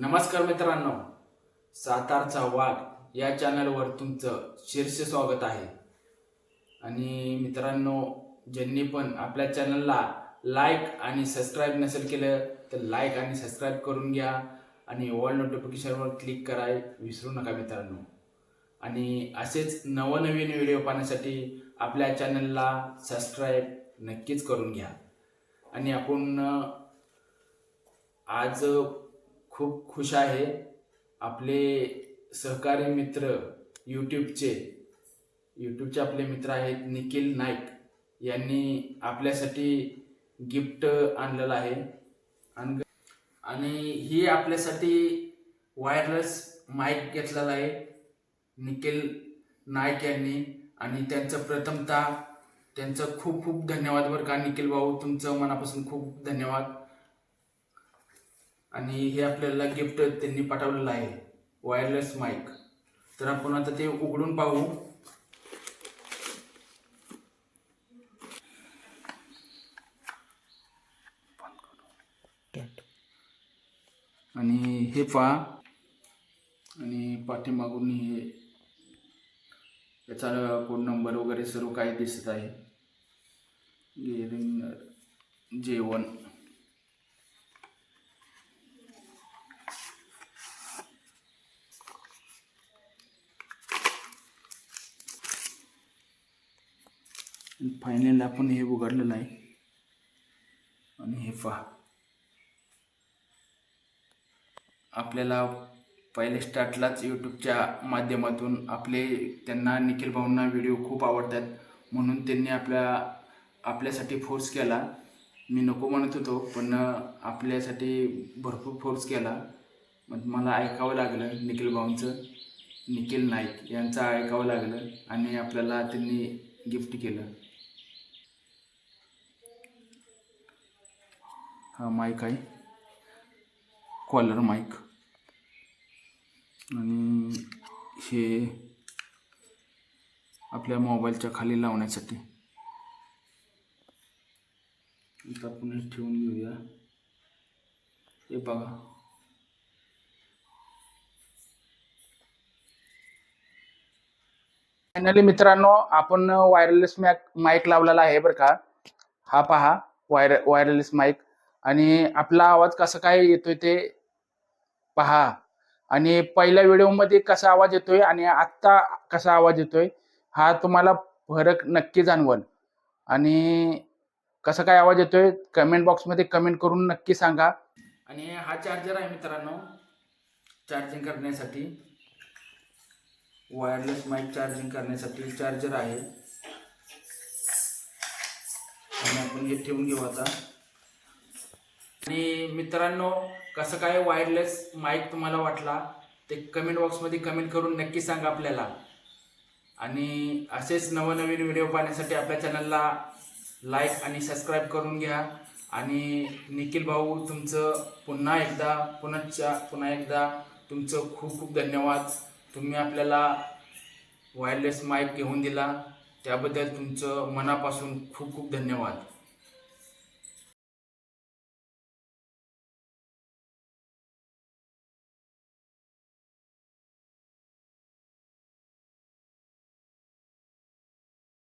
नमस्कार मित्रांनो सातारचा वाघ या चॅनलवर तुमचं शीर्ष स्वागत आहे. आणि मित्रांनो ज्यांनी पण आपल्या चॅनलला लाईक आणि सबस्क्राईब नसेल केलं तर लाईक आणि सबस्क्राईब करून घ्या आणि ऑल नोटिफिकेशनवर क्लिक कराय विसरू नका मित्रांनो. आणि असेच नवनवीन व्हिडिओ पाहण्यासाठी आपल्या चॅनलला सबस्क्राईब नक्कीच करून घ्या. आणि आपण आज खूप खुश आहे. आपले सहकारी मित्र यूट्यूबचे यूट्यूबचे आपले मित्र आहेत निखिल नाईक. यांनी आपल्यासाठी गिफ्ट आणलेलं आहे. आणि आणि ही आपल्यासाठी वायरलेस माईक घेतलेला आहे. निखिल नाईक यांनी. आणि त्यांचं प्रथमतः त्यांचं खूप खूप धन्यवाद बरं का निखिल भाऊ. तुमचं मनापासून खूप धन्यवाद. आणि हे आपल्याला गिफ्ट त्यांनी पाठवलेलं आहे. वायरलेस माईक तर आपण आता ते उघडून पाहू. आणि हे पहा. आणि पाठीमागून हे याचा कोड नंबर वगैरे सर्व काही दिसत आहे. जेवण फायनल आपण हे उघडलेलं आहे आणि हे पहा. आपल्याला पहिले स्टार्टलाच यूट्यूबच्या माध्यमातून आपले त्यांना निखिल भाऊंना व्हिडिओ खूप आवडतात. म्हणून त्यांनी आपल्या आपल्यासाठी फोर्स केला. मी नको म्हणत होतो पण आपल्यासाठी भरपूर फोर्स केला. मग मला ऐकावं लागलं निखिल भाऊंचं. निखिल नाईक यांचं ऐकावं लागलं आणि आपल्याला त्यांनी गिफ्ट केलं. हा माईक आहे. कॉलर माईक आणि हे आपल्या मोबाईलच्या खाली लावण्यासाठी. इथं आपण ठेवून घेऊया. हे बघा. फायनली मित्रांनो आपण वायरलेस मॅक माईक लावलेला आहे बरं का. हा पहा वायर वायरलेस माईक आणि आपला आवाज कसा काय येतोय ते पहा. आणि पहिल्या व्हिडिओमध्ये कसा आवाज येतोय आणि आत्ता कसा आवाज येतोय हा तुम्हाला फरक नक्की जाणवल. आणि कसा काय आवाज येतोय कमेंट बॉक्समध्ये कमेंट करून नक्की सांगा. आणि हा चार्जर आहे मित्रांनो. चार्जिंग करण्यासाठी. वायरलेस माईक चार्जिंग करण्यासाठी चार्जर आहे. आणि आपण हे ठेवून घेऊ आता. आणि मित्रांनो कसं काय वायरलेस माईक तुम्हाला वाटला ते कमेंट बॉक्समध्ये कमेंट करून नक्की सांगा आपल्याला. आणि असेच नवनवीन व्हिडिओ पाहण्यासाठी आपल्या चॅनलला लाईक आणि सबस्क्राईब करून घ्या. आणि निखिल भाऊ तुमचं पुन्हा एकदा पुनश्च पुन्हा एकदा तुमचं खूप खूप धन्यवाद. तुम्ही आपल्याला वायरलेस माईक घेऊन दिला. त्याबद्दल तुमचं मनापासून खूप खूप धन्यवाद.